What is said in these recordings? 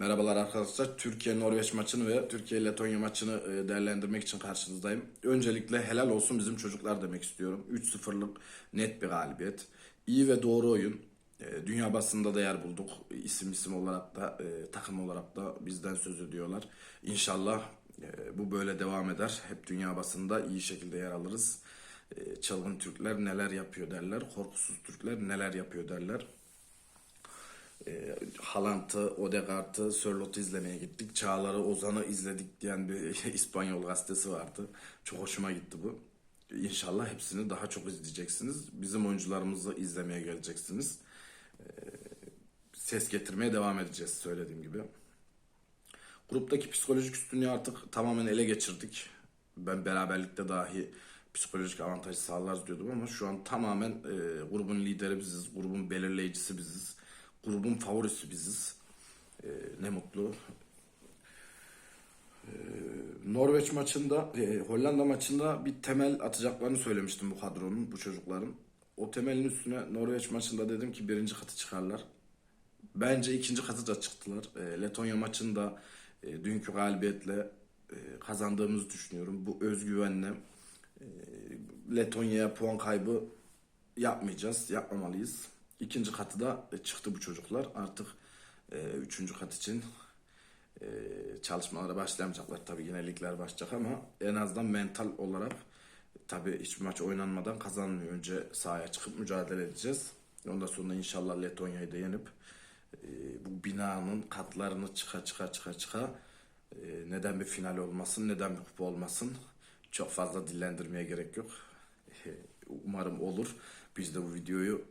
Merhabalar arkadaşlar. Türkiye-Norveç maçını ve Türkiye-Letonya maçını e, değerlendirmek için karşınızdayım. Öncelikle helal olsun bizim çocuklar demek istiyorum. 3-0'lık net bir galibiyet. İyi ve doğru oyun. E, Dünya basında da yer bulduk. İsim isim olarak da e, takım olarak da bizden söz ediyorlar. İnşallah bu böyle devam eder. Hep dünya basında iyi şekilde yer alırız. Çılgın Türkler neler yapıyor derler. Korkusuz Türkler neler yapıyor derler. E, Haaland'ı, Odegaard'ı, Sörlot'u izlemeye gittik. Çağlar'ı, Ozan'ı izledik diyen bir İspanyol gazetesi vardı. Çok hoşuma gitti bu. İnşallah hepsini daha çok izleyeceksiniz. Bizim oyuncularımızı izlemeye geleceksiniz. E, ses getirmeye devam edeceğiz söylediğim gibi. Gruptaki psikolojik üstünlüğü artık tamamen ele geçirdik. Ben beraberlikte dahi psikolojik avantaj sağlarız diyordum ama şu an tamamen e, grubun lideri biziz, grubun belirleyicisi biziz, grubun favorisi biziz. E, ne mutlu. E, Norveç maçında, e, Hollanda maçında bir temel atacaklarını söylemiştim bu kadronun, bu çocukların. O temelin üstüne Norveç maçında dedim ki birinci katı çıkarlar. Bence ikinci katı da çıktılar. E, Letonya maçında e, dünkü galibiyetle e, kazandığımızı düşünüyorum. Bu özgüvenle e, Letonya'ya puan kaybı yapmayacağız, yapmamalıyız. İkinci katı da e, çıktı bu çocuklar. Artık e, üçüncü kat için e, çalışmalara başlayamayacaklar. Tabii yine ligler başlayacak ama en azından mental olarak tabii hiçbir maç oynanmadan kazanmıyor. Önce sahaya çıkıp mücadele edeceğiz. Ondan sonra inşallah Letonya'yı da yenip e, bu binanın katlarını çıka çıka çıka çıka e, neden bir final olmasın, neden bir kupa olmasın çok fazla dillendirmeye gerek yok. E, Umarım olur. Biz de bu videoyu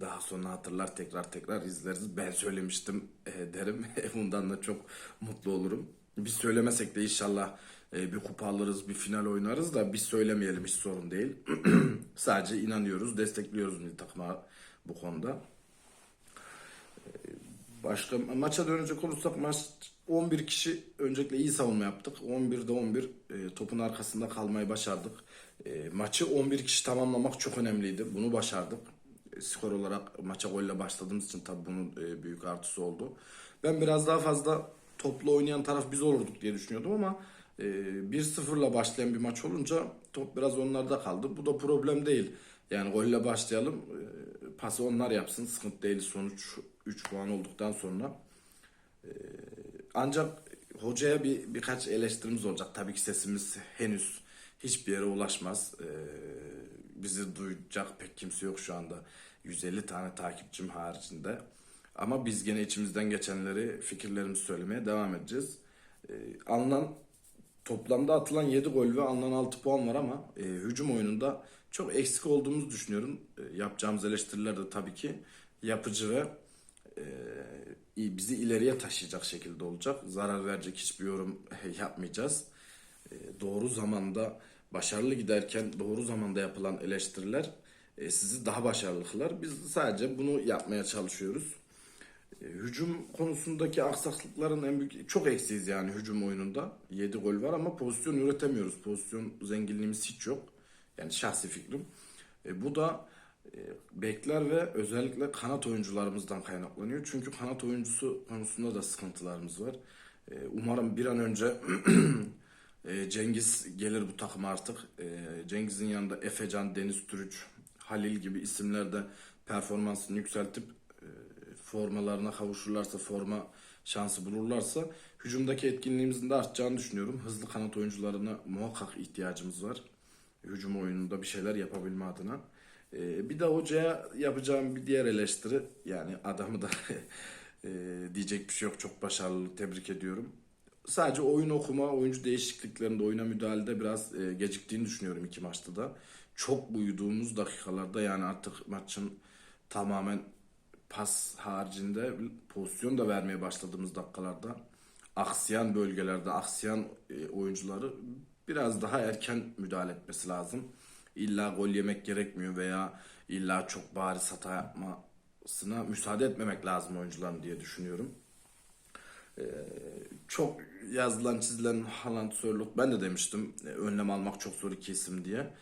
daha sonra hatırlar tekrar tekrar izleriz. Ben söylemiştim e, derim. Bundan da çok mutlu olurum. Biz söylemesek de inşallah e, bir kupa alırız, bir final oynarız da biz söylemeyelim hiç sorun değil. Sadece inanıyoruz, destekliyoruz milli takıma bu konuda. Başka maça dönecek olursak maç 11 kişi öncelikle iyi savunma yaptık. 11'de 11 e, topun arkasında kalmayı başardık. E, maçı 11 kişi tamamlamak çok önemliydi. Bunu başardık. E, skor olarak maça golle başladığımız için tabii bunun e, büyük artısı oldu. Ben biraz daha fazla toplu oynayan taraf biz olurduk diye düşünüyordum ama e, 1-0'la başlayan bir maç olunca top biraz onlarda kaldı. Bu da problem değil. Yani golle başlayalım. E, pası onlar yapsın. Sıkıntı değil sonuç 3 puan olduktan sonra. E, ancak hocaya bir birkaç eleştirimiz olacak. Tabii ki sesimiz henüz hiçbir yere ulaşmaz. E, bizi duyacak pek kimse yok şu anda. 150 tane takipçim haricinde. Ama biz gene içimizden geçenleri fikirlerimizi söylemeye devam edeceğiz. E, alınan toplamda atılan 7 gol ve alınan 6 puan var ama e, hücum oyununda çok eksik olduğumuzu düşünüyorum. E, yapacağımız eleştiriler de tabii ki yapıcı ve e, bizi ileriye taşıyacak şekilde olacak. Zarar verecek hiçbir yorum yapmayacağız. E, doğru zamanda başarılı giderken doğru zamanda yapılan eleştiriler e, sizi daha başarılı kılar. Biz sadece bunu yapmaya çalışıyoruz. E, Hücum konusundaki aksaklıkların en büyük çok eksiyiz yani hücum oyununda. 7 gol var ama pozisyon üretemiyoruz. Pozisyon zenginliğimiz hiç yok. Yani şahsi fikrim. E, bu da e, bekler ve özellikle kanat oyuncularımızdan kaynaklanıyor. Çünkü kanat oyuncusu konusunda da sıkıntılarımız var. E, umarım bir an önce e, Cengiz gelir bu takıma artık. E, Cengiz'in yanında Efecan, Deniz Türüç, Halil gibi isimler de performansını yükseltip e, formalarına kavuşurlarsa, forma şansı bulurlarsa hücumdaki etkinliğimizin de artacağını düşünüyorum. Hızlı kanat oyuncularına muhakkak ihtiyacımız var. Hücum oyununda bir şeyler yapabilme adına. E, bir de hocaya yapacağım bir diğer eleştiri yani adamı da e, diyecek bir şey yok. Çok başarılı, tebrik ediyorum. Sadece oyun okuma, oyuncu değişikliklerinde, oyuna müdahalede biraz e, geciktiğini düşünüyorum iki maçta da. Çok uyuduğumuz dakikalarda yani artık maçın tamamen pas haricinde pozisyon da vermeye başladığımız dakikalarda aksayan bölgelerde aksayan e, oyuncuları biraz daha erken müdahale etmesi lazım. İlla gol yemek gerekmiyor veya illa çok bariz hata yapmasına müsaade etmemek lazım oyuncuların diye düşünüyorum çok yazılan çizilen Haaland Sörloth ben de demiştim e, önlem almak çok zor iki isim diye.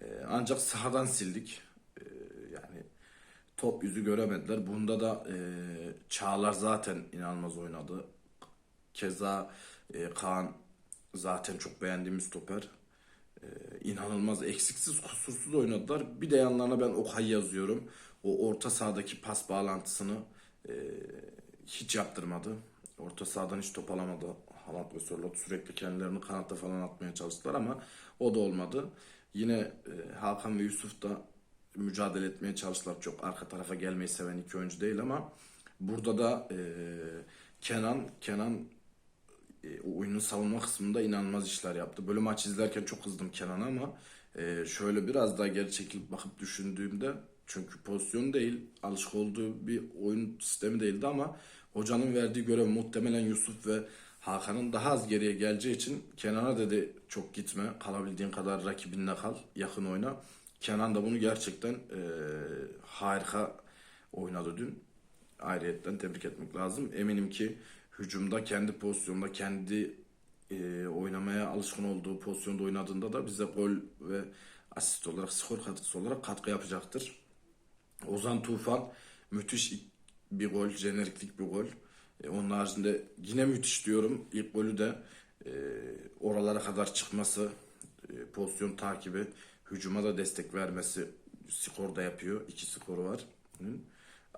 E, ancak sahadan sildik. E, yani top yüzü göremediler. Bunda da e, Çağlar zaten inanılmaz oynadı. Keza e, Kaan zaten çok beğendiğim stoper. E, inanılmaz eksiksiz kusursuz oynadılar. Bir de yanlarına ben Okay yazıyorum. O orta sahadaki pas bağlantısını hiç yaptırmadı. Orta sahadan hiç top alamadı. Haaland ve Sörloth sürekli kendilerini kanatta falan atmaya çalıştılar ama o da olmadı. Yine e, Hakan ve Yusuf da mücadele etmeye çalıştılar. Çok arka tarafa gelmeyi seven iki oyuncu değil ama burada da e, Kenan Kenan e, oyunun savunma kısmında inanılmaz işler yaptı. Böyle maç izlerken çok kızdım Kenan'a ama e, şöyle biraz daha geri çekilip bakıp düşündüğümde çünkü pozisyon değil, alışık olduğu bir oyun sistemi değildi ama hocanın verdiği görev muhtemelen Yusuf ve Hakan'ın daha az geriye geleceği için Kenan'a dedi çok gitme, kalabildiğin kadar rakibinle kal, yakın oyna. Kenan da bunu gerçekten e, harika oynadı dün. Ayrıyetten tebrik etmek lazım. Eminim ki hücumda kendi pozisyonda kendi e, oynamaya alışkın olduğu pozisyonda oynadığında da bize gol ve asist olarak skor katkısı olarak katkı yapacaktır. Ozan Tufan müthiş bir gol, jeneriklik bir gol. E, onun haricinde yine müthiş diyorum. İlk golü de e, oralara kadar çıkması, e, pozisyon takibi, hücuma da destek vermesi skor da yapıyor. İki skoru var. Hı.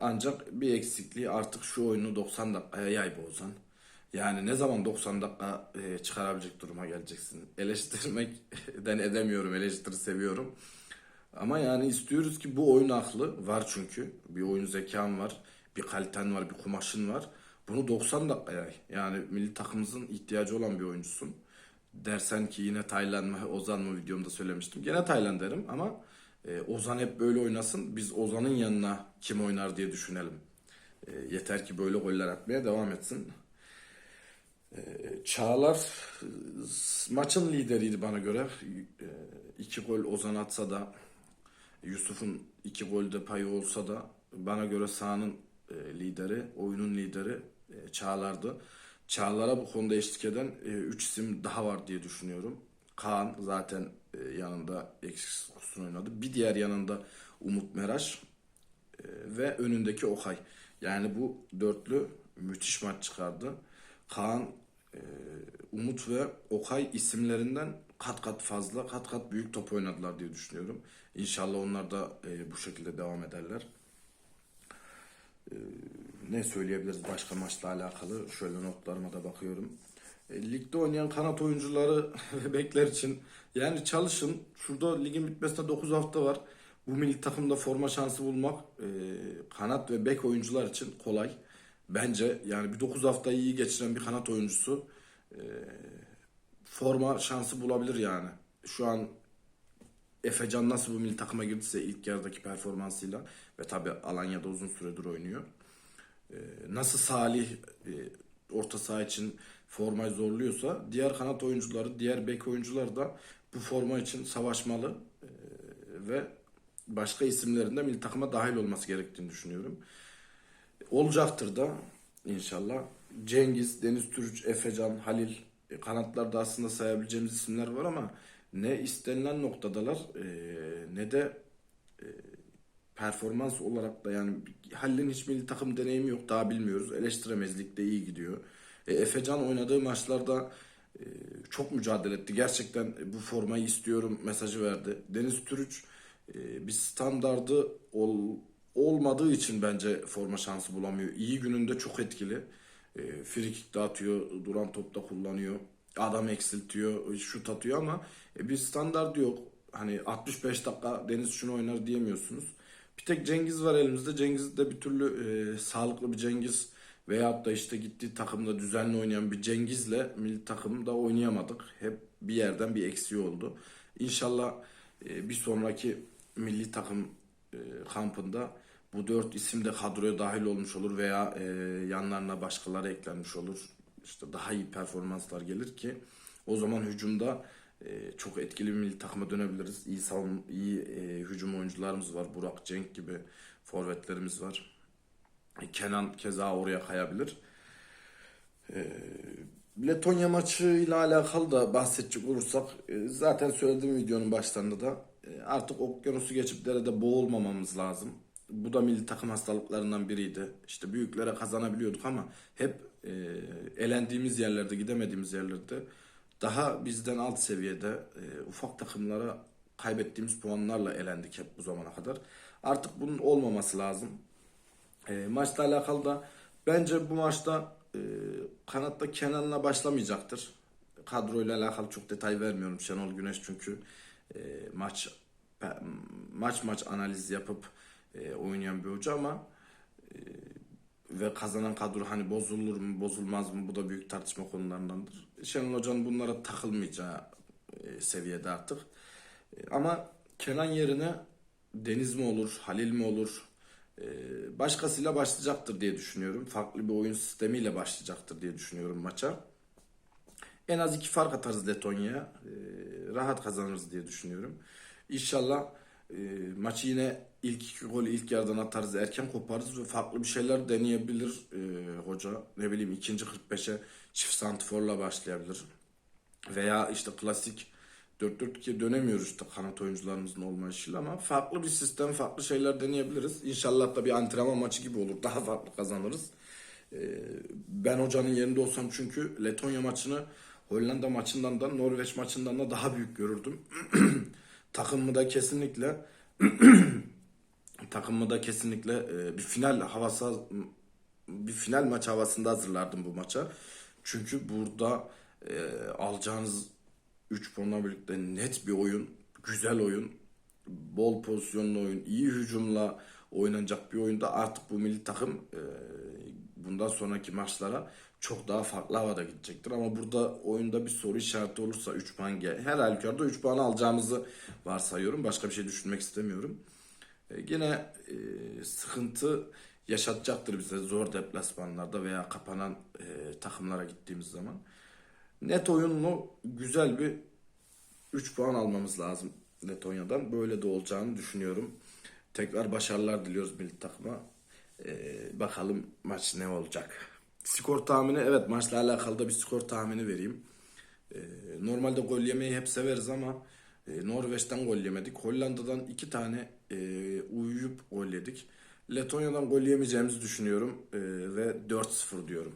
Ancak bir eksikliği artık şu oyunu 90 dakikaya yay bu Ozan. Yani ne zaman 90 dakika e, çıkarabilecek duruma geleceksin. Eleştirmekten edemiyorum, eleştiri seviyorum. Ama yani istiyoruz ki bu oyun aklı var çünkü. Bir oyun zekan var, bir kaliten var, bir kumaşın var. Bunu 90 dakikaya yani milli takımımızın ihtiyacı olan bir oyuncusun. Dersen ki yine Tayland mı Ozan mı videomda söylemiştim. Gene Tayland derim ama e, Ozan hep böyle oynasın. Biz Ozan'ın yanına kim oynar diye düşünelim. E, yeter ki böyle goller atmaya devam etsin. E, Çağlar e, maçın lideriydi bana göre. E, iki gol Ozan atsa da Yusuf'un iki golde payı olsa da bana göre sahanın e, lideri, oyunun lideri e, Çağlar'dı. Çağlar'a bu konuda eşlik eden 3 isim daha var diye düşünüyorum. Kaan zaten e, yanında eksiksiz kusur oynadı. Bir diğer yanında Umut Meraş e, ve önündeki Okay. Yani bu dörtlü müthiş maç çıkardı. Kaan, e, Umut ve Okay isimlerinden kat kat fazla, kat kat büyük top oynadılar diye düşünüyorum. İnşallah onlar da e, bu şekilde devam ederler. E, ne söyleyebiliriz başka maçla alakalı? Şöyle notlarıma da bakıyorum. E, ligde oynayan kanat oyuncuları bekler için yani çalışın. Şurada ligin bitmesine 9 hafta var. Bu milli takımda forma şansı bulmak e, kanat ve bek oyuncular için kolay. Bence yani bir 9 haftayı iyi geçiren bir kanat oyuncusu e, forma şansı bulabilir yani. Şu an Efecan nasıl bu milli takıma girdiyse ilk yarıdaki performansıyla ve tabi Alanya'da uzun süredir oynuyor. Ee, nasıl Salih e, orta saha için formayı zorluyorsa diğer kanat oyuncuları, diğer bek oyuncular da bu forma için savaşmalı Ee, ve başka isimlerin de milli takıma dahil olması gerektiğini düşünüyorum. Olacaktır da inşallah. Cengiz, Deniz Türüç, Efecan, Halil e, kanatlarda aslında sayabileceğimiz isimler var ama ne istenilen noktadalar e, ne de e, performans olarak da yani Halil'in hiç milli takım deneyimi yok daha bilmiyoruz. Eleştiremeyiz ligde iyi gidiyor. E, Efecan oynadığı maçlarda e, çok mücadele etti. Gerçekten bu formayı istiyorum mesajı verdi. Deniz Türüç e, bir standardı ol, olmadığı için bence forma şansı bulamıyor. İyi gününde çok etkili. E, frikik dağıtıyor, duran topta kullanıyor. Adam eksiltiyor, şut atıyor ama e, bir standart yok. Hani 65 dakika Deniz şunu oynar diyemiyorsunuz. Bir tek Cengiz var elimizde. Cengiz de bir türlü e, sağlıklı bir Cengiz veyahut da işte gittiği takımda düzenli oynayan bir Cengiz'le milli takımda oynayamadık. Hep bir yerden bir eksiği oldu. İnşallah e, bir sonraki milli takım e, kampında bu dört isim de kadroya dahil olmuş olur veya e, yanlarına başkaları eklenmiş olur. İşte daha iyi performanslar gelir ki o zaman hücumda e, çok etkili bir milli takıma dönebiliriz. İyi savun, iyi e, hücum oyuncularımız var. Burak Cenk gibi forvetlerimiz var. E, Kenan keza oraya kayabilir. E, Letonya maçı ile alakalı da bahsedecek olursak e, zaten söylediğim videonun başlarında da e, artık okyanusu geçip derede boğulmamamız lazım. Bu da milli takım hastalıklarından biriydi. İşte büyüklere kazanabiliyorduk ama hep e, elendiğimiz yerlerde, gidemediğimiz yerlerde daha bizden alt seviyede e, ufak takımlara kaybettiğimiz puanlarla elendik hep bu zamana kadar. Artık bunun olmaması lazım. E, maçla alakalı da bence bu maçta e, kanatta Kenan'la başlamayacaktır. Kadroyla alakalı çok detay vermiyorum Şenol Güneş çünkü e, maç maç maç analiz yapıp e, oynayan bir hoca ama e, ve kazanan kadro hani bozulur mu bozulmaz mı bu da büyük tartışma konularındandır. Şenol Hoca'nın bunlara takılmayacağı e, seviyede artık. E, ama Kenan yerine Deniz mi olur, Halil mi olur, e, başkasıyla başlayacaktır diye düşünüyorum. Farklı bir oyun sistemiyle başlayacaktır diye düşünüyorum maça. En az iki fark atarız Letonya'ya. E, rahat kazanırız diye düşünüyorum. İnşallah e, maçı yine ilk iki golü ilk yarıdan atarız, erken koparız ve farklı bir şeyler deneyebilir e, hoca. Ne bileyim ikinci 45'e çift santiforla başlayabilir. Veya işte klasik 4-4-2'ye dönemiyoruz işte kanat oyuncularımızın olmayışıyla ama farklı bir sistem, farklı şeyler deneyebiliriz. İnşallah da bir antrenman maçı gibi olur. Daha farklı kazanırız. Ee, ben hocanın yerinde olsam çünkü Letonya maçını Hollanda maçından da Norveç maçından da daha büyük görürdüm. Takımımı da kesinlikle takımımı da kesinlikle e, bir final havası bir final maç havasında hazırlardım bu maça. Çünkü burada e, alacağınız 3 puanla birlikte net bir oyun, güzel oyun, bol pozisyonlu oyun, iyi hücumla oynanacak bir oyunda artık bu milli takım e, bundan sonraki maçlara çok daha farklı havada gidecektir. Ama burada oyunda bir soru işareti olursa 3 puan gel. Her halükarda 3 puan alacağımızı varsayıyorum. Başka bir şey düşünmek istemiyorum. E, yine e, sıkıntı yaşatacaktır bize zor deplasmanlarda veya kapanan e, takımlara gittiğimiz zaman. Net oyunlu güzel bir 3 puan almamız lazım Letonya'dan. Böyle de olacağını düşünüyorum. Tekrar başarılar diliyoruz milli takıma. Ee, bakalım maç ne olacak. Skor tahmini evet maçla alakalı da bir skor tahmini vereyim. Ee, normalde gol yemeyi hep severiz ama e, Norveç'ten gol yemedik. Hollanda'dan iki tane e, uyuyup gol. Letonya'dan gol yemeyeceğimizi düşünüyorum e, ve 4-0 diyorum.